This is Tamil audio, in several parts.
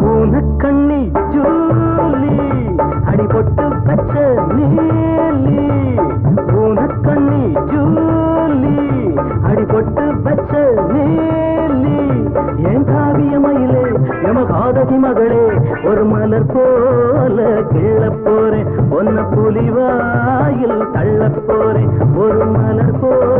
பூனக்கண்ணி ஜூலி அடிபட்டு பச்ச நீலி. பூனக்கண்ணி ஜூலி அடிபட்டு பச்ச நீலி. என் காவிய மயிலே எம காதகி மகளே ஒரு மலர் போல கீழ போறேன். ஒன்ன புலிவாயில் தள்ள போறேன். ஒரு மலர் போல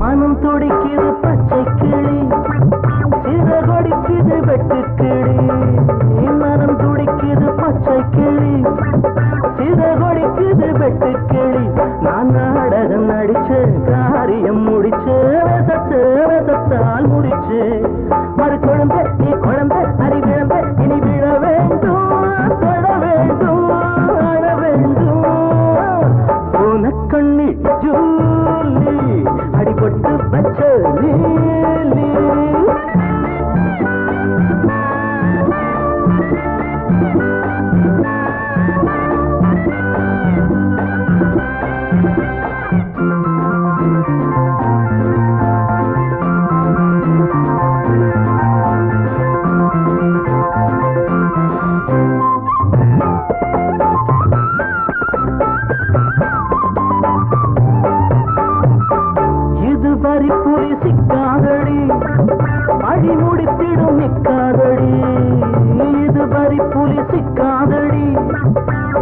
மனம் துடிக்குது இது வரி சிக்காதடி. அடி முடித்திடும் நிக்காதடி. இது வரி சிக்காதடி.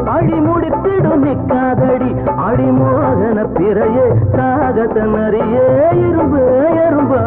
அடி முடித்திடும் நிக்காதடி. அடிமோகன பிறையே சாகச நரியே இரும்பு எறும்பு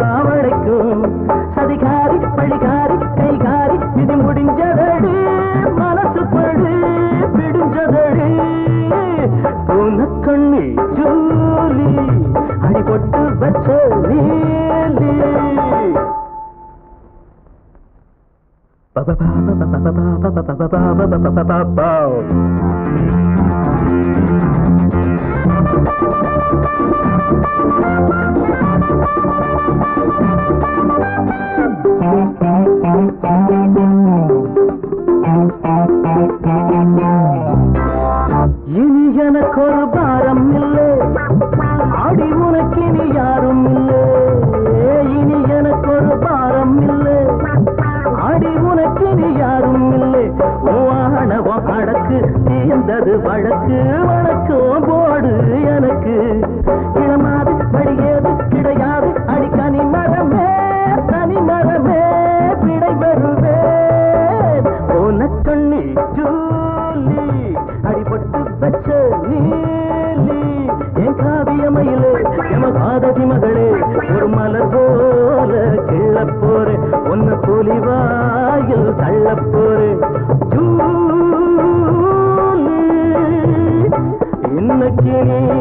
இனி எனக்கு ஒரு பாரம் இல்லை. அடி உனக்கு ஆணவம் அடக்கு தீர்ந்தது வழக்கு வழக்கம் போடு எனக்கு. இளமாது வழியேது கிடையாது அடி மரமே தனி மரமே பிடை வருவேன் உனக்கண்ணி ஜூலி அடிபட்டு வச்ச நீலி என் காவியமையிலே எம பாதகி மகளே ஒரு மலர் போல கிள்ளப் போறேன் உன்னை புலிவாயில் தள்ளப் Mm-hmm.